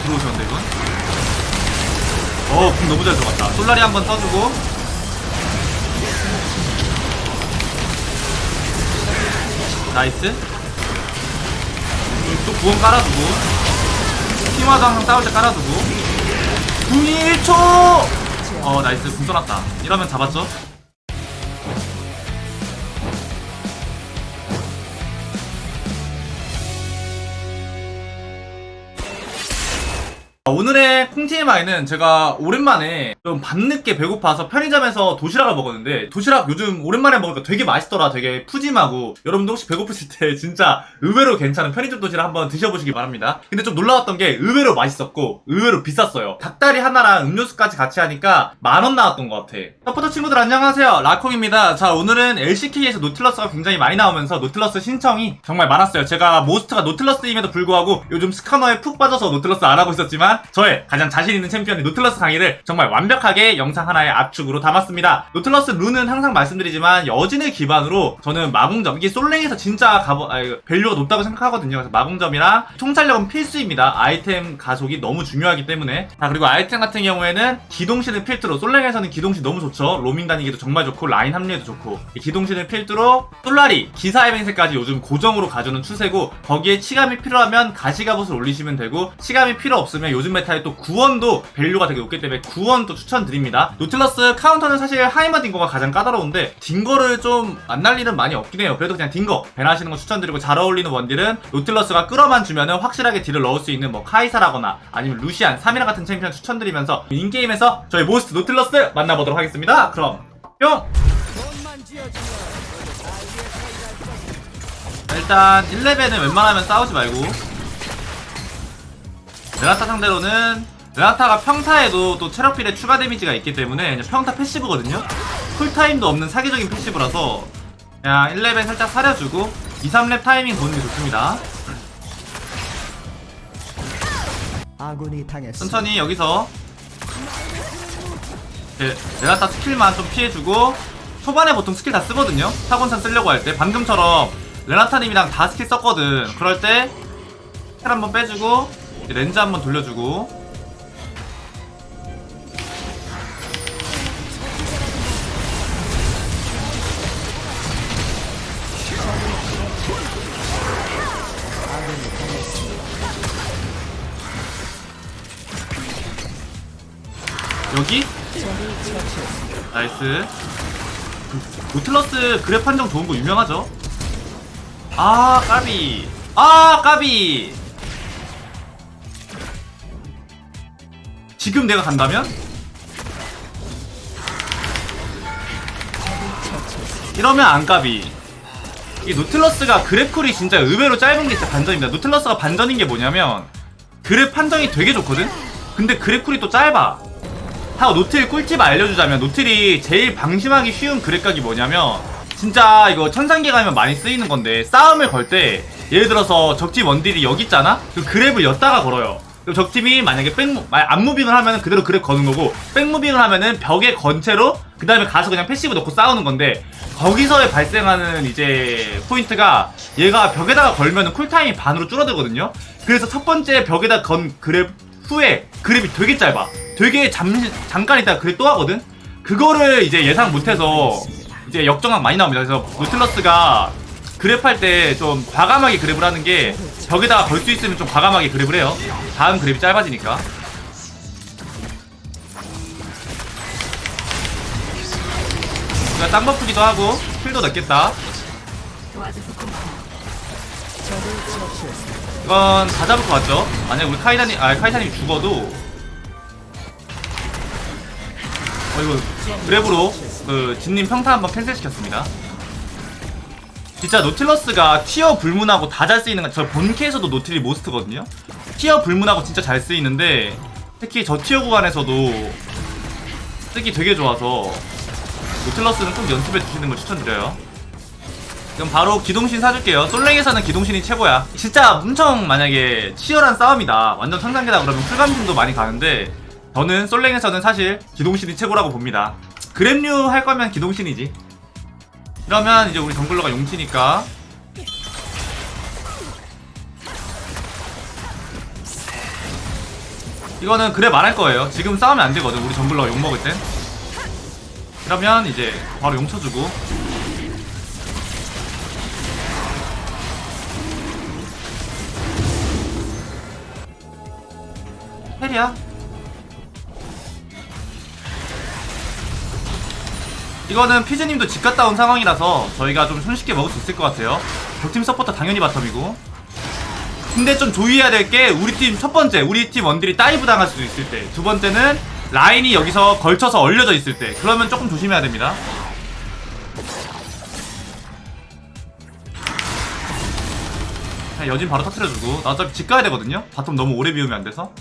들어오셨는데 이건? 어궁 너무 잘 들어갔다. 솔라리 한번 써주고. 나이스. 또 구원 깔아두고. 팀화도 항상 싸울 때 깔아두고. 궁이 1초! 어 나이스. 궁 써놨다. 이러면 잡았죠 오늘의 콩TMI는 제가 오랜만에 좀 밤늦게 배고파서 편의점에서 도시락을 먹었는데 도시락 요즘 오랜만에 먹으니까 되게 맛있더라. 되게 푸짐하고. 여러분도 혹시 배고프실 때 진짜 의외로 괜찮은 편의점 도시락 한번 드셔보시기 바랍니다. 근데 좀 놀라웠던 게 의외로 맛있었고 의외로 비쌌어요. 닭다리 하나랑 음료수까지 같이 하니까 만 원 나왔던 것 같아. 서포터 친구들 안녕하세요. 라콩입니다. 자 오늘은 LCK에서 노틸러스가 굉장히 많이 나오면서 노틸러스 신청이 정말 많았어요. 제가 모스트가 노틸러스임에도 불구하고 요즘 스카너에 푹 빠져서 노틸러스 안 하고 있었지만 저의 가장 자신 있는 챔피언의 노틸러스 강의를 정말 완벽하게 영상 하나의 압축으로 담았습니다. 노틸러스 룬은 항상 말씀드리지만 여진을 기반으로 저는 마궁점 이게 솔랭에서 진짜 가보 아, 이거 밸류가 높다고 생각하거든요. 그래서 마궁점이랑 통찰력은 필수입니다. 아이템 가속이 너무 중요하기 때문에 자 그리고 아이템 같은 경우에는 기동신을 필두로 솔랭에서는 기동신 너무 좋죠. 로밍 다니기도 정말 좋고 라인 합류에도 좋고 이 기동신을 필두로 솔라리 기사 에벤세까지 요즘 고정으로 가져오는 추세고 거기에 치감이 필요하면 가시가봇을 올리시면 되고 치감이 필요 없으면 요즘 메타에 또 구원도 밸류가 되게 높기 때문에 구원도 추천드립니다. 노틸러스 카운터는 사실 하이마 딩거가 가장 까다로운데 딩거를 좀 안 날리는 많이 없긴 해요. 그래도 그냥 딩거 밴하시는 거 추천드리고 잘 어울리는 원딜은 노틸러스가 끌어만 주면은 확실하게 딜을 넣을 수 있는 뭐 카이사라거나 아니면 루시안, 사미라 같은 챔피언 추천드리면서 인게임에서 저희 모스트 노틸러스 만나보도록 하겠습니다. 그럼 뿅! 일단 1레벨은 웬만하면 싸우지 말고 레나타 상대로는 레나타가 평타에도 또 체력 필에 추가 데미지가 있기 때문에 평타 패시브거든요. 쿨타임도 없는 사기적인 패시브라서 그냥 1레벨 살짝 사려주고 2, 3렙 타이밍 보는 게 좋습니다. 천천히 여기서 레나타 스킬만 좀 피해주고 초반에 보통 스킬 다 쓰거든요. 타곤산 쓰려고 할 때. 방금처럼 레나타님이랑 다 스킬 썼거든. 그럴 때 스킬 한번 빼주고 렌즈 한번 돌려주고. 여기? 나이스. 노틀러스 그랩 판정 좋은 거 유명하죠? 아 까비. 아 까비 지금 내가 간다면? 이러면 안 까비 이 노틀러스가 그랩쿨이 진짜 의외로 짧은 게 진짜 반전입니다 노틀러스가 반전인 게 뭐냐면 그랩 판정이 되게 좋거든? 근데 그랩쿨이 또 짧아 하고 노틸 꿀팁 알려주자면 노틸이 제일 방심하기 쉬운 그랩각이 뭐냐면 진짜 이거 천상계 가면 많이 쓰이는 건데 싸움을 걸 때 예를 들어서 적팀 원딜이 여기 있잖아? 그 그랩을 였다가 걸어요 그럼 적팀이 만약에 백무, 안무빙을 하면 그대로 그랩 거는 거고 백무빙을 하면은 벽에 건 채로 그 다음에 가서 그냥 패시브 넣고 싸우는 건데 거기서에 발생하는 이제 포인트가 얘가 벽에다가 걸면은 쿨타임이 반으로 줄어들거든요 그래서 첫 번째 벽에다 건 그랩 후에 그랩이 되게 짧아. 되게 잠, 잠깐 있다가 그랩 또 하거든? 그거를 이제 예상 못해서 이제 역정각 많이 나옵니다. 그래서 노틀러스가 그랩 할 때 좀 과감하게 그랩을 하는 게 벽에다가 걸 수 있으면 좀 과감하게 그랩을 해요. 다음 그랩이 짧아지니까. 우리가 땅 버프기도 하고 킬도 넣겠다. 이건 다 잡을 것 같죠? 만약 우리 카이사님, 아 카이사님 죽어도 어 이거 그랩으로 그 진님 평타 한번 캔슬 시켰습니다. 진짜 노틸러스가 티어 불문하고 다 잘 쓰이는 거저 본캐에서도 노틸이 모스트거든요. 티어 불문하고 진짜 잘 쓰이는데 특히 저 티어 구간에서도 쓰기 되게 좋아서 노틸러스는 꼭 연습해 주시는 걸 추천드려요. 그럼 바로 기동신 사줄게요. 솔랭에서는 기동신이 최고야. 진짜 엄청 만약에 치열한 싸움이다. 완전 상상계다 그러면 풀감신도 많이 가는데 저는 솔랭에서는 사실 기동신이 최고라고 봅니다. 그랩류 할 거면 기동신이지. 그러면 이제 우리 정글러가 용치니까 이거는 그래 말할 거예요. 지금 싸우면 안 되거든. 우리 정글러 욕 먹을 땐. 그러면 이제 바로 용 쳐주고. 헬이야? 이거는 피즈님도 집 갔다 온 상황이라서 저희가 좀 손쉽게 먹을 수 있을 것 같아요. 적팀 서포터 당연히 바텀이고. 근데 좀 조의해야 될 게 우리 팀 첫 번째 우리 팀 원딜이 다이브 당할 수도 있을 때 두 번째는 라인이 여기서 걸쳐서 얼려져 있을 때 그러면 조금 조심해야 됩니다. 여진 바로 터트려주고 나 어차피 집 가야 되거든요. 바텀 너무 오래 비우면 안 돼서.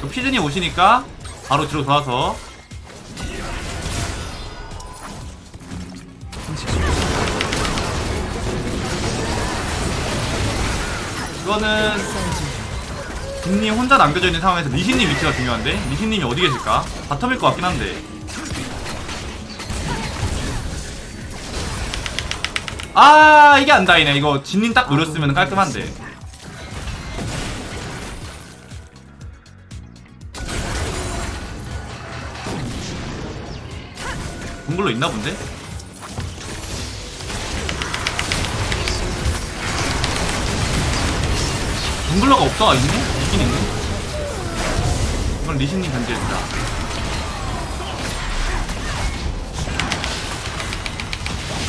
또 피즌이 오시니까 바로 뒤로 돌아서 이거는 김님 혼자 남겨져 있는 상황에서 리신님 위치가 중요한데 리신님이 어디 계실까? 바텀일 것 같긴 한데 아 이게 안 다이네 이거 진님 딱 노렸으면 깔끔한데 동굴로 있나 본데? 동글러가 없다 있니? 있긴 있네 이건 리신님 견제해주자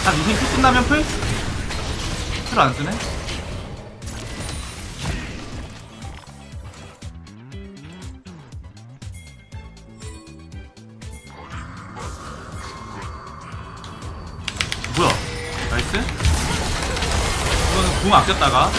딱 리신 풀 끝나면 풀? 풀 안 쓰네? 뭐야 나이스? 이거는 궁 아꼈다가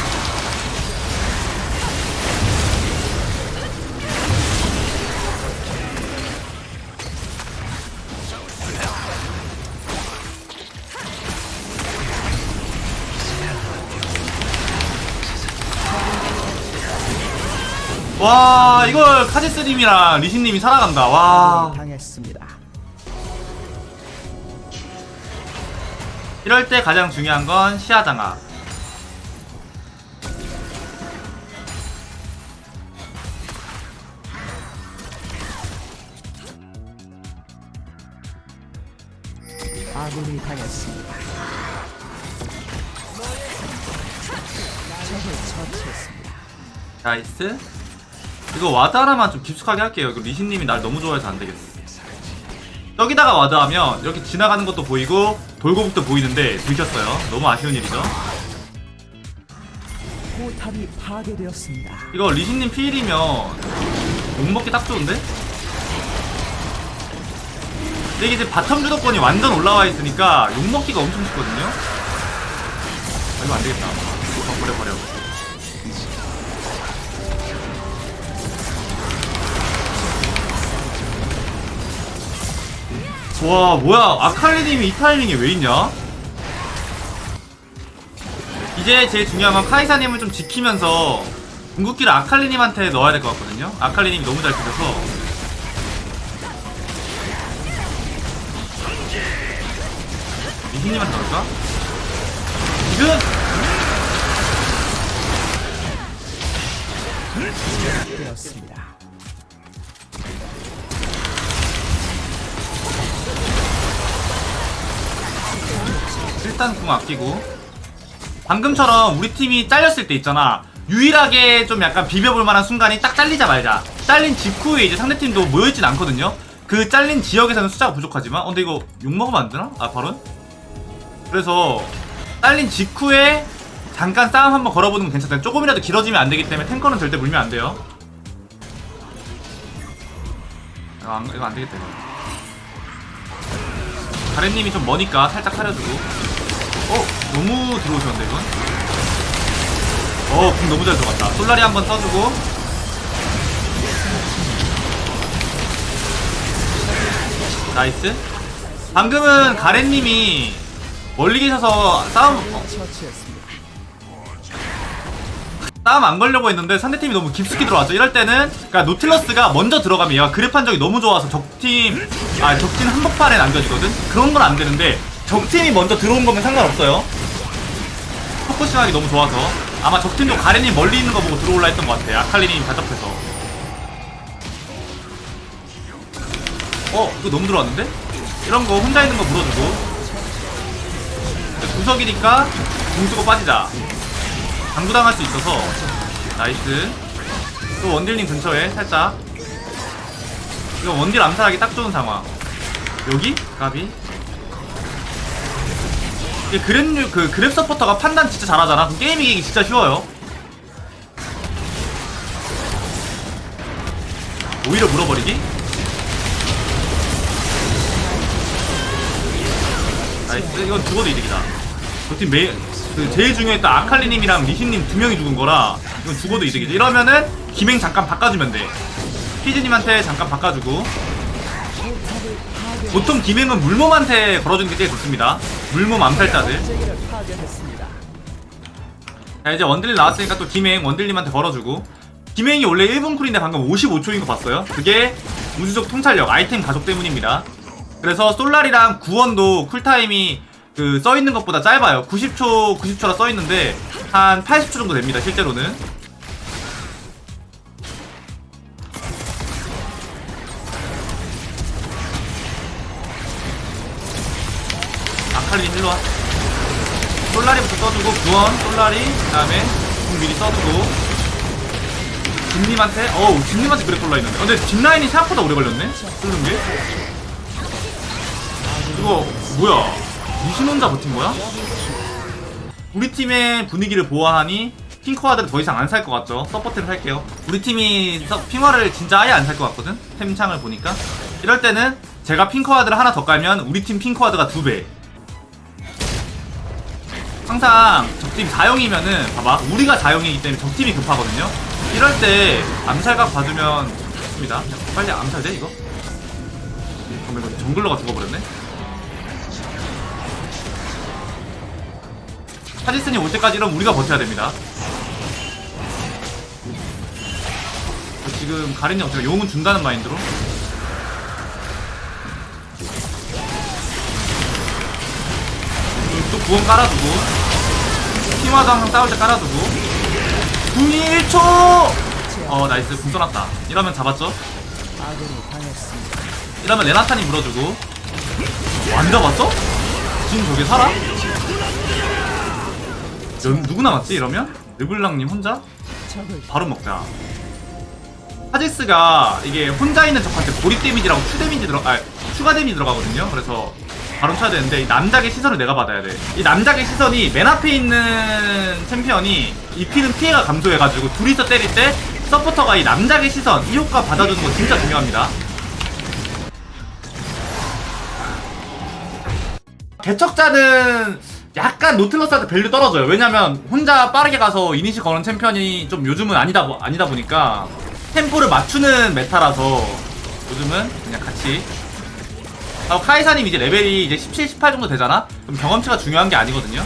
와 이걸 카제스님이랑 리신님이 살아간다 와 당했습니다. 이럴 때 가장 중요한 건 시야 장악 아군이 당했습니다. 적을 처치했습니다. 나이스 이거 하나만 좀 깊숙하게 할게요 이거 리신님이 날 너무 좋아해서 안 되겠어 여기다가 와드 하면 이렇게 지나가는 것도 보이고 돌고북도 보이는데 들켰어요 너무 아쉬운 일이죠 포탑이 파괴되었습니다. 이거 리신님 필이면 욕먹기 딱 좋은데? 근데 이게 이제 바텀 주도권이 완전 올라와 있으니까 욕먹기가 엄청 쉽거든요? 아, 이거 안 되겠다. 어, 버려, 버려. 와, 뭐야. 아칼리님이 이 타이밍에 왜 있냐? 이제 제일 중요한 건 카이사님을 좀 지키면서 궁극기를 아칼리님한테 넣어야 될 것 같거든요. 아칼리님이 너무 잘 지켜서. 미신님한테 넣을까? 지금! 되었습니다. 일단 궁 아끼고. 방금처럼 우리 팀이 잘렸을 때 있잖아. 유일하게 좀 약간 비벼볼 만한 순간이 딱 잘리자 말자. 잘린 직후에 이제 상대팀도 모여있진 않거든요. 그 잘린 지역에서는 숫자가 부족하지만 어 근데 이거 욕먹으면 안 되나? 아 바론? 그래서 잘린 직후에 잠깐 싸움 한번 걸어보는 건 괜찮아요 조금이라도 길어지면 안 되기 때문에 탱커는 절대 물면 안 돼요. 이거 안, 이거 안 되겠다 이거. 가렌님이 좀 머니까 살짝 사려주고 어? 너무 들어오셨는데 이건? 어, 궁 너무 잘 들어갔다. 솔라리 한번 써주고. 나이스. 방금은 가렌님이 멀리 계셔서 싸움, 어. 싸움 안 걸려고 했는데 상대팀이 너무 깊숙이 들어왔죠. 이럴 때는, 그니까 노틸러스가 먼저 들어가면 얘가 그랩 한적이 너무 좋아서 적팀, 아, 적팀 한복판에 남겨지거든? 그런 건 안 되는데, 적팀이 먼저 들어온 거면 상관없어요. 포커싱하기 너무 좋아서. 아마 적팀도 가렌이 멀리 있는 거 보고 들어올라 했던 것 같아. 아칼리님이 답답해서. 어 이거 너무 들어왔는데? 이런 거 혼자 있는 거 물어주고 구석이니까 공 쓰고 빠지자 당구당할 수 있어서 나이스 또 원딜님 근처에 살짝 이거 원딜 암살하기 딱 좋은 상황 여기? 가비 이게 그랩, 그 그랩 서포터가 판단 진짜 잘하잖아. 그럼 게임 이기기 진짜 쉬워요. 오히려 물어버리기? 나이스. 이건 죽어도 이득이다. 저팀 메, 그 제일 중요했던 아칼리님이랑 리신님 두 명이 죽은 거라 이건 죽어도 이득이지. 이러면은 김행 잠깐 바꿔주면 돼. 피즈님한테 잠깐 바꿔주고 보통 김행은 물몸한테 걸어주는 게 제일 좋습니다. 물몸 암살자들. 자 이제 원딜 나왔으니까 또 김행 원딜님한테 걸어주고. 김행이 원래 1분 쿨인데 방금 55초인 거 봤어요? 그게 우주적 통찰력 아이템 가족 때문입니다. 그래서 솔라리랑 구원도 쿨타임이 그 써있는 것보다 짧아요. 90초 90초라 써있는데 한 80초 정도 됩니다 실제로는 솔라리부터 써주고 구원 솔라리 그 다음에 궁 미리 써주고. 진님한테 어우 진님한테 그래 올라 있는데. 어, 근데 진라인이 생각보다 오래 걸렸네? 뚫는 게? 이거 뭐야? 미신 혼자 버틴 거야? 우리 팀의 분위기를 보아하니 핑크와드를 더 이상 안 살 것 같죠? 서포트를 살게요. 우리 팀이 서- 핑화를 진짜 아예 안 살 것 같거든? 템창을 보니까. 이럴 때는 제가 핑크와드를 하나 더 깔면 우리 팀 핑크와드가 두배 항상 적팀 4형이면은 봐봐. 우리가 4형이기 때문에 적팀이 급하거든요. 이럴 때 암살각 봐주면 좋습니다. 빨리 암살돼 이거? 그러면 이거 정글러가 죽어버렸네. 타지스니 올 때까지 이러면 우리가 버텨야 됩니다. 지금 가린이 어떻게 용은 준다는 마인드로? 또 구원 깔아두고 팀화도 항상 싸울 때 깔아두고 궁이 1초 어 나이스 궁 써놨다 이러면 잡았죠. 이러면 레나탄이 물어주고 안 잡았어? 지금 저게 살아? 연, 누구 남았지 이러면? 르블랑님 혼자? 바로 먹자 하지스가 이게 혼자 있는 적한테 고립 데미지라고 추 데미지 들어 아 추가 데미지 들어가거든요 그래서 바로 쳐야 되는데 이 남작의 시선을 내가 받아야 돼 이 남작의 시선이 맨 앞에 있는 챔피언이 입히는 피해가 감소해가지고 둘이서 때릴 때 서포터가 이 남작의 시선 이 효과 받아주는 거 진짜 중요합니다 개척자는 약간 노틀러스한테 밸류 떨어져요. 왜냐면 혼자 빠르게 가서 이니시 거는 챔피언이 좀 요즘은 아니다 보- 아니다 보니까 템포를 맞추는 메타라서 요즘은 그냥 같이. 하고 카이사님 이제 레벨이 이제 17, 18 정도 되잖아. 그럼 경험치가 중요한 게 아니거든요.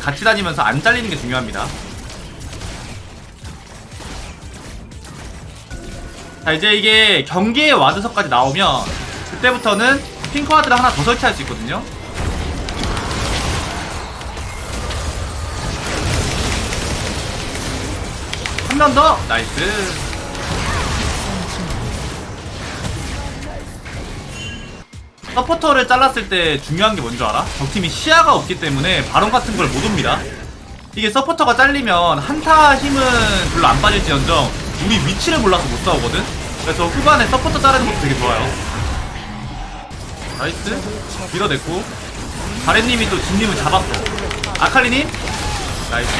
같이 다니면서 안 잘리는 게 중요합니다. 자 이제 이게 경기의 와드석까지 나오면 그때부터는 핑크 와드를 하나 더 설치할 수 있거든요. 한번 더! 나이스. 서포터를 잘랐을 때 중요한 게 뭔지 알아? 적팀이 시야가 없기 때문에 바론 같은 걸 못 옵니다. 이게 서포터가 잘리면 한타 힘은 별로 안 빠질지언정 우리 위치를 몰라서 못 싸우거든? 그래서 후반에 서포터 자르는 것도 되게 좋아요. 나이스. 밀어냈고. 가래님이 또 진님을 잡았어. 아칼리님? 나이스.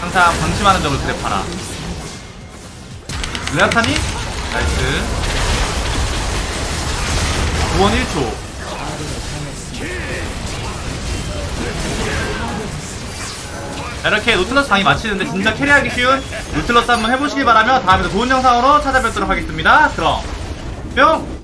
항상 방심하는 적을 그래 봐라 레아타니? 나이스 구원 1초 자, 이렇게 노틀러스 강의 마치는데 진짜 캐리하기 쉬운 노틀러스 한번 해보시길 바라며 다음에도 좋은 영상으로 찾아뵙도록 하겠습니다 그럼 뿅!